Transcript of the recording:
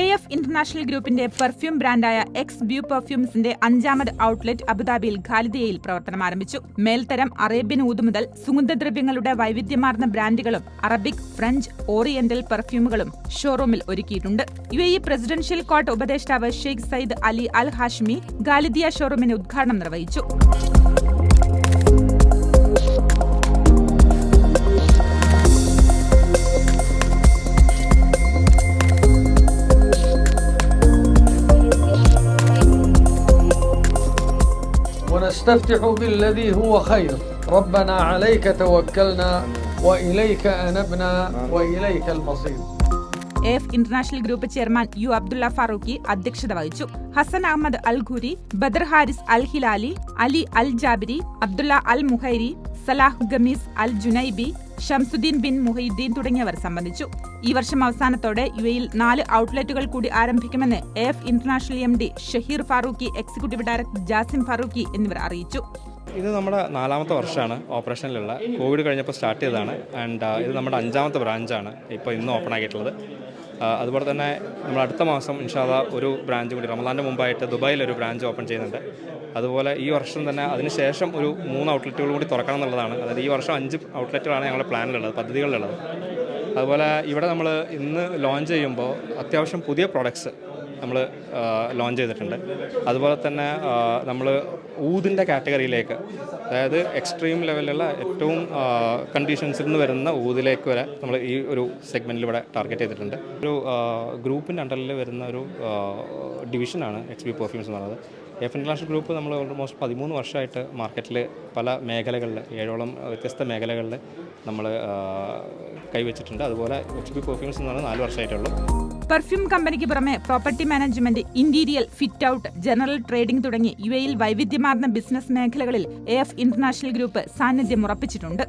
A F international ഗ്രൂപ്പിന്റെ perfume ബ്രാൻഡായ X ബ്യൂ പെർഫ്യൂംസിന്റെ അഞ്ചാമത് ഔട്ട്ലെറ്റ് അബുദാബിയിൽ ഖാലിദിയയിൽ പ്രവർത്തനം ആരംഭിച്ചു. മേൽത്തരം അറേബ്യൻ ഊത് മുതൽ സുഗന്ധദ്രവ്യങ്ങളുടെ വൈവിധ്യമാർന്ന ബ്രാൻഡുകളും അറബിക് ഫ്രഞ്ച് ഓറിയന്റൽ പെർഫ്യൂമുകളും ഷോറൂമിൽ ഒരുക്കിയിട്ടുണ്ട്. യു എ പ്രസിഡൻഷ്യൽ കോർട്ട് ഉപദേഷ്ടാവ് Sheikh Sayyid Ali Al Hashmi Khalidiya ഷോറൂമിന്റെ ഉദ്ഘാടനം നിർവഹിച്ചു. ونستفتح بالذي هو خير ربنا عليك توكلنا وإليك أنبنا وإليك المصير A F international group chairman U Abdulla Farooqi അധ്യക്ഷത വഹിച്ചു Hassan Ahmed Al Khoori Badar Haris Al Hilali Ali Al Jabiri Abdulla Al Muhairi Salah Khamis Al Junaibi Shamsudheen bin Mohideen തുടങ്ങിയവർ സംബന്ധിച്ചു. ഈ വർഷം അവസാനത്തോടെ യു എയിൽ നാല് ഔട്ട്ലെറ്റുകൾ കൂടി ആരംഭിക്കുമെന്ന് F international M D Shaheer Farooqui executive director Jasim Farooqui എന്നിവർ അറിയിച്ചു. ഇത് നമ്മുടെ നാലാമത്തെ വർഷമാണ് ഓപ്പറേഷനിലുള്ള. കോവിഡ് കഴിഞ്ഞപ്പോൾ സ്റ്റാർട്ട് ചെയ്തതാണ്. ആൻഡ് ഇത് നമ്മുടെ അഞ്ചാമത്തെ ബ്രാഞ്ചാണ്. ഇപ്പോൾ ഇന്ന് ഓപ്പൺ ആക്കിയിട്ടുള്ളത്. അതുപോലെ തന്നെ നമ്മൾ അടുത്ത മാസം ഇൻഷാല്ല ഒരു ബ്രാഞ്ച് കൂടി റമദാന്റെ മുമ്പായിട്ട് ദുബായിൽ ഒരു ബ്രാഞ്ച് ഓപ്പൺ ചെയ്യുന്നുണ്ട്. അതുപോലെ ഈ വർഷം തന്നെ അതിനുശേഷം ഒരു മൂന്ന് ഔട്ട്ലെറ്റുകൾ കൂടി തുറക്കണം എന്നുള്ളതാണ്. അതായത് ഈ വർഷം അഞ്ച് ഔട്ട്ലെറ്റുകളാണ് ഞങ്ങളുടെ പ്ലാനിലുള്ളത് പദ്ധതികളിലുള്ളത്. അതുപോലെ ഇവിടെ നമ്മൾ ഇന്ന് ലോഞ്ച് ചെയ്യുമ്പോൾ അത്യാവശ്യം പുതിയ പ്രോഡക്ട്സ് നമ്മൾ ലോഞ്ച് ചെയ്തിട്ടുണ്ട്. അതുപോലെ തന്നെ നമ്മൾ ഊതിന്റെ കാറ്റഗറിയിലേക്ക് അതായത് എക്സ്ട്രീം ലെവലിലുള്ള ഏറ്റവും കണ്ടീഷൻസിൽ നിന്ന് വരുന്ന ഊതിലേക്ക് വരെ നമ്മൾ ഈ ഒരു സെഗ്മെന്റിൽ ഇവിടെ ടാർഗറ്റ് ചെയ്തിട്ടുണ്ട്. ഒരു ഗ്രൂപ്പിന്റെ അണ്ടറിൽ വരുന്ന ഒരു ഡിവിഷനാണ് എക്സ് ബി പെർഫ്യൂംസ് എന്ന് പറയുന്നത്. എഫ് ഇന്റർനാഷണൽ ഗ്രൂപ്പ് നമ്മൾ ഓൾമോസ്റ്റ് പതിമൂന്ന് വർഷമായിട്ട് മാർക്കറ്റിൽ പല മേഖലകളിൽ ഏഴോളം വ്യത്യസ്ത മേഖലകളിൽ നമ്മൾ കൈവച്ചിട്ടുണ്ട്. അതുപോലെ എച്ച് ബി പെർഫ്യൂംസ് എന്ന് പറയുന്നത് നാല് വർഷമായിട്ടുള്ളൂ പെർഫ്യൂം കമ്പനിക്ക് പുറമെ property management interior fit out general trading തുടങ്ങി യു എയിൽ വൈവിധ്യമാർന്ന ബിസിനസ് മേഖലകളിൽ എഫ് ഇന്റർനാഷണൽ ഗ്രൂപ്പ് സാന്നിധ്യം ഉറപ്പിച്ചിട്ടുണ്ട്.